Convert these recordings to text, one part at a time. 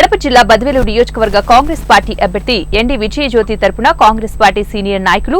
కడప జిల్లా బద్వేలు నియోజకవర్గ కాంగ్రెస్ పార్టీ అభ్యర్థి ఎన్డి విజయజ్యోతి తరపున కాంగ్రెస్ పార్టీ సీనియర్ నాయకులు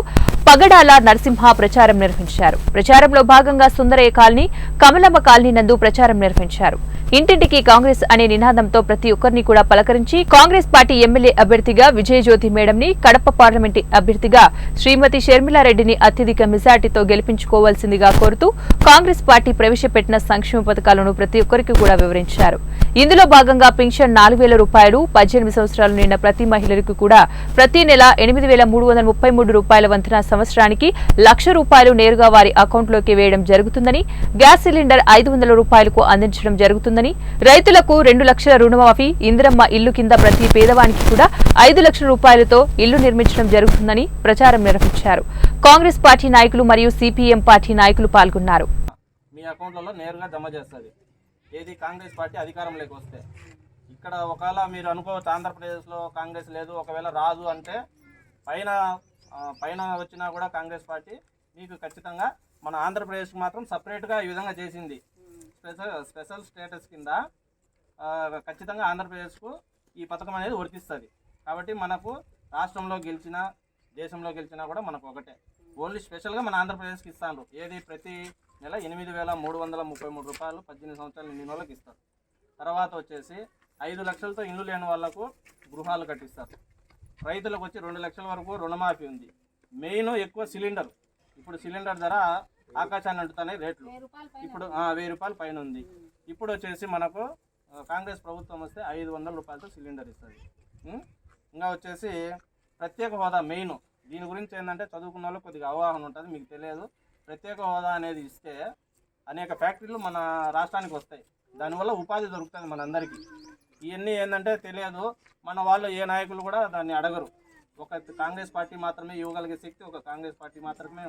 పగడాల నరసింహ ప్రచారం నిర్వహించారు. ప్రచారంలో భాగంగా సుందరయ్య కాలనీ కమలమ్మ కాలనీ నందు ప్రచారం నిర్వహించారు. ఇంటింటికి కాంగ్రెస్ అనే నినాదంతో ప్రతి ఒక్కరిని కూడా పలకరించి కాంగ్రెస్ పార్టీ ఎమ్మెల్యే అభ్యర్థిగా విజయజ్యోతి మేడంని కడప పార్లమెంటు అభ్యర్థిగా శ్రీమతి షర్మిలారెడ్డిని అత్యధిక మెజార్టీతో గెలిపించుకోవాల్సిందిగా కోరుతూ కాంగ్రెస్ పార్టీ ప్రవేశపెట్టిన సంక్షేమ పథకాలను ప్రతి ఒక్కరికి కూడా వివరించారు. ఇందులో భాగంగా పింఛన్ నాలుగు వేల రూపాయలు పద్దెనిమిది సంవత్సరాలు నిండిన ప్రతి మహిళలకు కూడా ప్రతి నెల ఎనిమిది వేల మూడు వందల ముప్పై మూడు రూపాయల వంతున సంవత్సరానికి లక్ష రూపాయలు నేరుగా వారి అకౌంట్లోకి వేయడం జరుగుతుందని గ్యాస్ సిలిండర్ ఐదు వందల రూపాయలకు అందించడం జరుగుతుందని రైతులకు రెండు లక్షల రుణమాఫీ ఇందిరమ్మ ఇల్లు కింద ప్రతి పేదవానికి కూడా ఐదు లక్షల రూపాయలతో ఇల్లు నిర్మించడం జరుగుతుందని ప్రచారం నిర్వహించారు. కాంగ్రెస్ పార్టీ నాయకులు మరియు సిపిఎం పార్టీ నాయకులు పాల్గొన్నారు. మీ అకౌంట్లలో నేరుగా జమ చేస్తుంది. ఏది కాంగ్రెస్ పార్టీ అధికారంలోకి వస్తే. ఇక్కడ ఒకవేళ మీరు అనుకోవచ్చు ఆంధ్రప్రదేశ్లో కాంగ్రెస్ లేదు ఒకవేళ రాదు అంటే పైన పైన వచ్చినా కూడా కాంగ్రెస్ పార్టీ మీకు ఖచ్చితంగా మన ఆంధ్రప్రదేశ్కి మాత్రం సపరేట్గా ఈ విధంగా చేసింది. స్పెషల్ స్పెషల్ స్టేటస్ కింద ఖచ్చితంగా ఆంధ్రప్రదేశ్కు ఈ పథకం అనేది వర్తిస్తుంది. కాబట్టి మనకు రాష్ట్రంలో గెలిచినా దేశంలో గెలిచినా కూడా మనకు ఒకటే. ఓన్లీ స్పెషల్గా మన ఆంధ్రప్రదేశ్కి ఇస్తాను ఏది ప్రతి నెల ఎనిమిది వేల మూడు వందల ముప్పై మూడు రూపాయలు పద్దెనిమిది సంవత్సరాలు నిండిన వాళ్ళకి ఇస్తారు. తర్వాత వచ్చేసి ఐదు లక్షలతో ఇల్లు లేని వాళ్ళకు గృహాలు కట్టిస్తారు. రైతులకు వచ్చి రెండు లక్షల వరకు రుణమాఫీ ఉంది. మెయిన్ ఎక్కువ సిలిండర్. ఇప్పుడు సిలిండర్ ధర ఆకాశాన్ని అంటుతున్నాయి రేట్లు. ఇప్పుడు వెయ్యి రూపాయల పైన ఉంది. ఇప్పుడు వచ్చేసి మనకు కాంగ్రెస్ ప్రభుత్వం వస్తే ఐదు వందల రూపాయలతో సిలిండర్ ఇస్తుంది? ఇంకా వచ్చేసి ప్రత్యేక హోదా మెయిన్. దీని గురించి ఏంటంటే చదువుకున్న వాళ్ళు కొద్దిగా అవగాహన ఉంటుంది మీకు తెలియదు. ప్రత్యేక హోదా అనేది ఇస్తే అనేక ఫ్యాక్టరీలు మన రాష్ట్రానికి వస్తాయి. దానివల్ల ఉపాధి దొరుకుతుంది మనందరికీ. ఇవన్నీ ఏంటంటే తెలియదు. మన వాళ్ళు ఏ నాయకులు కూడా దాన్ని అడగరు. ఒక కాంగ్రెస్ పార్టీ మాత్రమే ఇవ్వగలిగే శక్తి ఒక కాంగ్రెస్ పార్టీ మాత్రమే